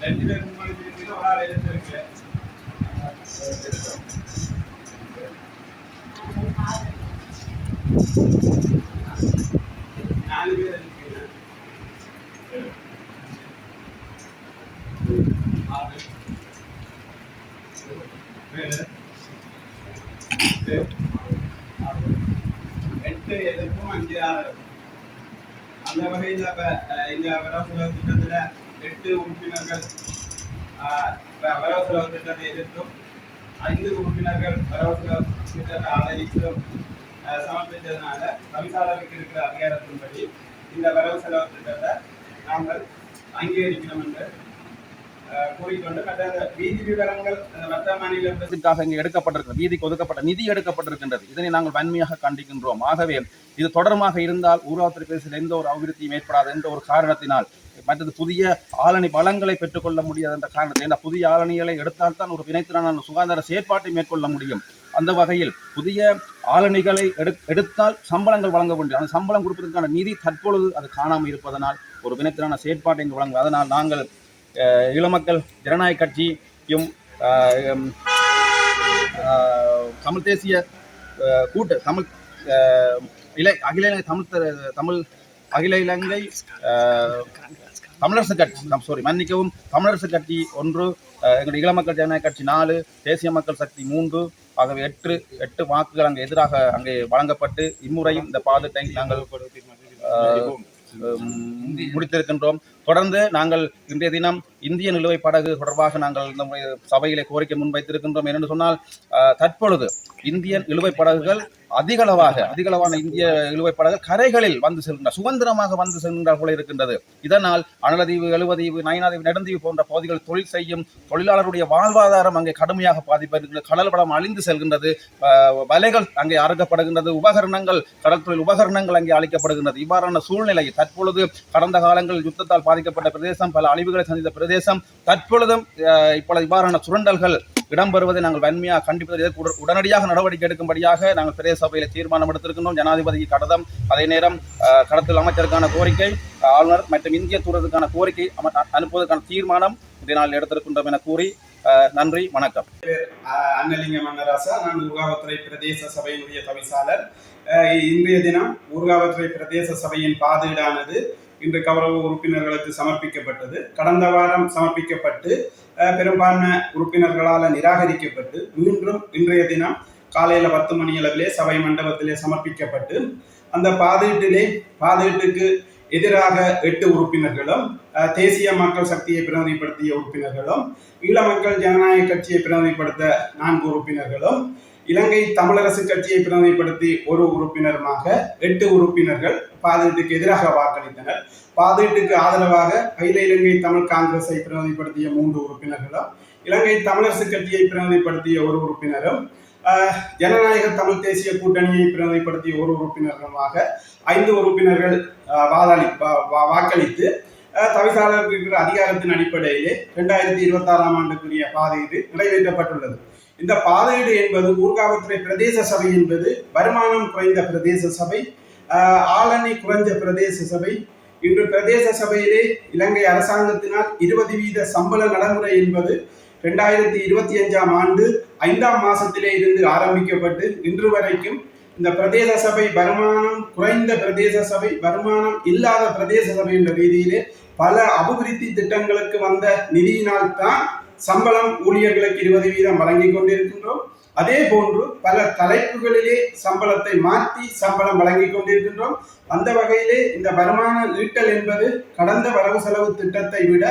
எட்டு ஆறு. எட்டு எதுக்கும் அஞ்சு ஆறு அந்த வகையில் இப்ப இந்த வரவு செலவு எட்டு உறுப்பினர்கள் வரவு செலவு திட்டத்தை எதிர்த்தும் ஐந்து உறுப்பினர்கள் வரவு செலவு திட்டத்தை ஆதரித்தும் சமர்ப்பித்ததுனால தவிசாளருக்கு இருக்கிற அதிகாரத்தின்படி இந்த வரவு செலவு திட்டத்தை நாங்கள் அங்கீகரிக்கிறோம் என்று இதற்காக இங்கே எடுக்கப்பட்டிருக்கிறது வீதிக்கு ஒதுக்கப்பட்ட நிதி எடுக்கப்பட்டிருக்கின்றது. இதனை நாங்கள் வன்மையாக கண்டிக்கின்றோம். ஆகவே இது தொடர்பாக இருந்தால் ஊராட்சி பிரதேசத்தில் எந்த ஒரு அபிவிருத்தியும் ஏற்படாது என்ற ஒரு காரணத்தினால் மற்றது புதிய ஆளணி வளங்களை பெற்றுக்கொள்ள முடியாது என்ற காரணத்தை ஏன்னா புதிய ஆளணிகளை எடுத்தால்தான் ஒரு வினைத்திறனான சுகாதார செயற்பாட்டை மேற்கொள்ள முடியும். அந்த வகையில் புதிய ஆளணிகளை எடு எடுத்தால் சம்பளங்கள் வழங்க வேண்டும். அந்த சம்பளம் கொடுப்பதற்கான நிதி தற்பொழுது அது காணாமல் இருப்பதனால் ஒரு வினைத்திறனான செயற்பாட்டை இங்கு வழங்க அதனால் நாங்கள் இளமக்கள் ஜனநாயக கட்சியும் தமிழ் தேசிய கூட்டு தமிழ் இலை அகில இலங்கை தமிழ் தமிழ் அகில இலங்கை தமிழரசு கட்சி சாரி மன்னிக்கவும் தமிழரசு கட்சி ஒன்று எங்களுடைய இளமக்கள் ஜனநாயக கட்சி நாலு தேசிய மக்கள் சக்தி மூன்று ஆகவே எட்டு எட்டு வாக்குகள் அங்கே எதிராக அங்கே வழங்கப்பட்டு இம்முறையும் இந்த பாதத்தை நாங்கள் முடித்திருக்கின்றோம். தொடர்ந்து நாங்கள் இன்றைய தினம் இந்திய நிலுவை படகு தொடர்பாக நாங்கள் இந்த முறை சபையிலே கோரிக்கை முன்வைத்திருக்கின்றோம். என்னென்னு சொன்னால் தற்பொழுது இந்திய நிலுவைப் படகுகள் அதிகளவாக அதிகளவான இந்திய நிலுவைப் படகுகள் கரைகளில் வந்து செல்கின்ற சுதந்திரமாக வந்து செல்கின்ற போல இருக்கின்றது. இதனால் அனலதீவு எழுவதீவு நயனாதீவு நெடுந்தீவு போன்ற பகுதிகளில் தொழில் செய்யும் தொழிலாளருடைய வாழ்வாதாரம் அங்கே கடுமையாக பாதிப்படைகின்றது கடல் வளம் அழிந்து செல்கின்றது. வலைகள் அங்கே அறுக்கப்படுகின்றது உபகரணங்கள் கடல் தொழில் உபகரணங்கள் அங்கே அளிக்கப்படுகின்றது இவ்வாறான சூழ்நிலை தற்பொழுது கடந்த காலங்களில் யுத்தத்தால் பாதிக்கப்பட்ட பிரதேசம் பல அழிவுகளை சந்தித்த பிரதேசம் தற்பொழுதும் அஹ், இப்பொழுது இவ்வாறான சுரண்டல்கள் இடம்பெறுவதை நாங்கள் வன்மையாக கண்டிப்பது உடனடியாக நடவடிக்கை எடுக்கும்படியாக நாங்கள் பிரதேச சபையில் தீர்மானம் எடுத்திருக்கின்றோம். ஜனாதிபதிக்கு கடதம் அதே நேரம் கடத்தல் அமைச்சருக்கான கோரிக்கை ஆளுநர் மற்றும் இந்திய தூரத்துக்கான கோரிக்கை அனுப்புவதற்கான தீர்மானம் இதை நாள் எடுத்திருக்கின்றோம் என கூறி நன்றி வணக்கம். ஆஹ் அன்னலிங்க மன்னராசா நான் ஊர்காவத்துறை பிரதேச சபையினுடைய தவிசாளர். இன்றைய தினம் ஊர்காவத்துறை பிரதேச சபையின் பாதீடானது இன்று கௌரவ உறுப்பினர்களுக்கு சமர்ப்பிக்கப்பட்டது. கடந்த வாரம் சமர்ப்பிக்கப்பட்டு பெரும்பான்மை உறுப்பினர்களால் நிராகரிக்கப்பட்டு மீண்டும் இன்றைய தினம் காலையில பத்து மணி அளவிலே சபை மண்டபத்திலே சமர்ப்பிக்கப்பட்டு அந்த பாதீட்டிலே பாதீட்டுக்கு எதிராக எட்டு உறுப்பினர்களும் தேசிய மக்கள் சக்தியை பிரதிநிதிப்படுத்திய உறுப்பினர்களும் ஈழ மக்கள் ஜனநாயக கட்சியை பிரதிநிதிப்படுத்த நான்கு உறுப்பினர்களும் இலங்கை தமிழரசு கட்சியை பிரதிநிதிப்படுத்தி ஒரு உறுப்பினருமாக எட்டு உறுப்பினர்கள் பாதீட்டுக்கு எதிராக வாக்களித்தனர். பாதீட்டுக்கு ஆதரவாக அகில இலங்கை தமிழ் காங்கிரஸை பிரதிநிதிப்படுத்திய மூன்று உறுப்பினர்களும் இலங்கை தமிழரசு கட்சியை பிரதிநிதிப்படுத்திய ஒரு உறுப்பினரும் ஜனநாயக தமிழ் தேசிய கூட்டணியை பிரதிநிதிப்படுத்திய ஒரு உறுப்பினருமாக ஐந்து உறுப்பினர்கள் வாதாளி வாக்களித்து ஆஹ், தவிசாளருக்கு இருக்கிற அதிகாரத்தின் அடிப்படையிலே இரண்டாயிரத்தி இருபத்தாறாம் ஆண்டுக்குரிய பாதையீடு நிறைவேற்றப்பட்டுள்ளது. இந்த பாதையீடு என்பது ஊர்காவத்துறை பிரதேச சபை என்பது வருமானம் குறைந்த பிரதேச சபை ஆளணி குறைஞ்ச பிரதேச சபை. இன்று பிரதேச சபையிலே இலங்கை அரசாங்கத்தினால் இருபது வீத சம்பள நடைமுறை என்பது ரெண்டாயிரத்தி இருபத்தி அஞ்சாம் ஆண்டு ஐந்தாம் மாசத்திலே இருந்து ஆரம்பிக்கப்பட்டு இன்று வரைக்கும் இந்த பிரதேச சபை வருமானம் குறைந்த பிரதேச சபை வருமானம் இல்லாத பிரதேச சபை என்ற ரீதியிலே பல அபிவிருத்தி திட்டங்களுக்கு வந்த நிதியினால் தான் சம்பளம் ஊழியர்களுக்கு இருபது வீதம் வழங்கிக் கொண்டிருக்கின்றோம். அதே போன்று பல தலைப்புகளிலே சம்பளத்தை மாற்றி சம்பளம் வழங்கிக் கொண்டிருக்கின்றோம். அந்த வகையிலே இந்த வருமான ஈட்டல் என்பது கடந்த வரவு செலவு திட்டத்தை விட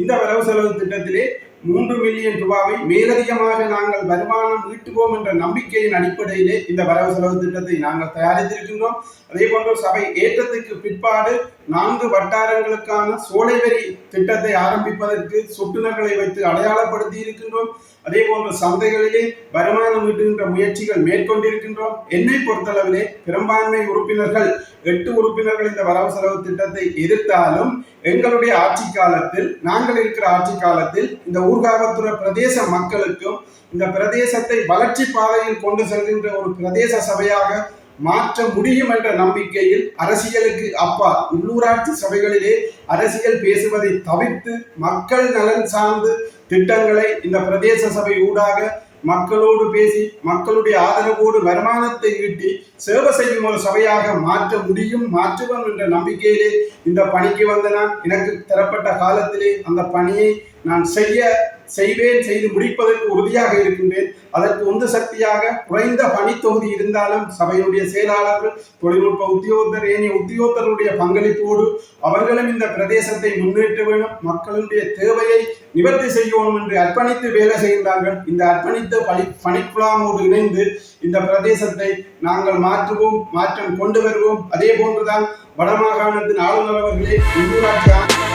இந்த வரவு செலவு திட்டத்திலே மூன்று மில்லியன் ரூபாவை மேலதிகமாக நாங்கள் வருமானம் ஈட்டுவோம் என்ற நம்பிக்கையின் அடிப்படையிலே இந்த வரவு செலவு திட்டத்தை நாங்கள் தயாரித்திருக்கின்றோம். அதே போன்று சபை ஏற்றத்துக்கு பிற்பாடு நான்கு வட்டாரங்களுக்கான சோலை வரி திட்டத்தை ஆரம்பிப்பதற்கு சொட்டுநர்களை வைத்து அடையாளப்படுத்தி இருக்கின்றோம் அதே போன்ற சந்தைகளிலே வருமானம் ஈட்டுகின்ற முயற்சிகள் மேற்கொண்டிருக்கின்றோம். என்னை பொறுத்தளவிலே பெரும்பான்மை உறுப்பினர்கள் எட்டு உறுப்பினர்கள் இந்த வரவு செலவு திட்டத்தை எதிர்த்தாலும் எங்களுடைய ஆட்சி காலத்தில் நாங்கள் இருக்கிற ஆட்சி காலத்தில் இந்த ஊர்காவத்துறை பிரதேச மக்களுக்கும் இந்த பிரதேசத்தை வளர்ச்சி பாதையில் கொண்டு செல்கின்ற ஒரு பிரதேச சபையாக மாற்ற முடியும் என்ற நம்பிக்கையில் அரசியலுக்கு அப்பா உள்ளூராட்சி சபைகளிலே அரசியல் பேசுவதை தவிர்த்து மக்கள் நலன் சார்ந்து திட்டங்களை இந்த பிரதேச சபை ஊடாக மக்களோடு பேசி மக்களுடைய ஆதரவோடு வருமானத்தை ஈட்டி சேவை செய்யும் ஒரு சபையாக மாற்ற முடியும் மாற்றுவோம் என்ற நம்பிக்கையிலே இந்த பணிக்கு வந்த நான் எனக்கு தரப்பட்ட காலத்திலே அந்த பணியை நான் செய்ய செய்வேன் செய்து முடிப்பதற்கு உறுதியாக இருக்கின்றேன். அதற்கு உந்து சக்தியாக குறைந்த பணித்தொகுதி இருந்தாலும் சபையினுடைய செயலாளர்கள் தொழில்நுட்ப உத்தியோகத்தர் ஏனைய உத்தியோகத்தருடைய பங்களிப்போடு அவர்களும் இந்த பிரதேசத்தை முன்னேற்ற வேண்டும். மக்களுடைய தேவையை நிவர்த்தி செய்யணும் என்று அர்ப்பணித்து வேலை செய்கின்றார்கள். இந்த அர்ப்பணித்த பணி பணிக்குழாமோடு இணைந்து இந்த பிரதேசத்தை நாங்கள் மாற்றுவோம் மாற்றம் கொண்டு வருவோம். அதே போன்றுதான் வடமாகாணத்தின் ஆளுநர் அவர்களே உள்ளூராட்சி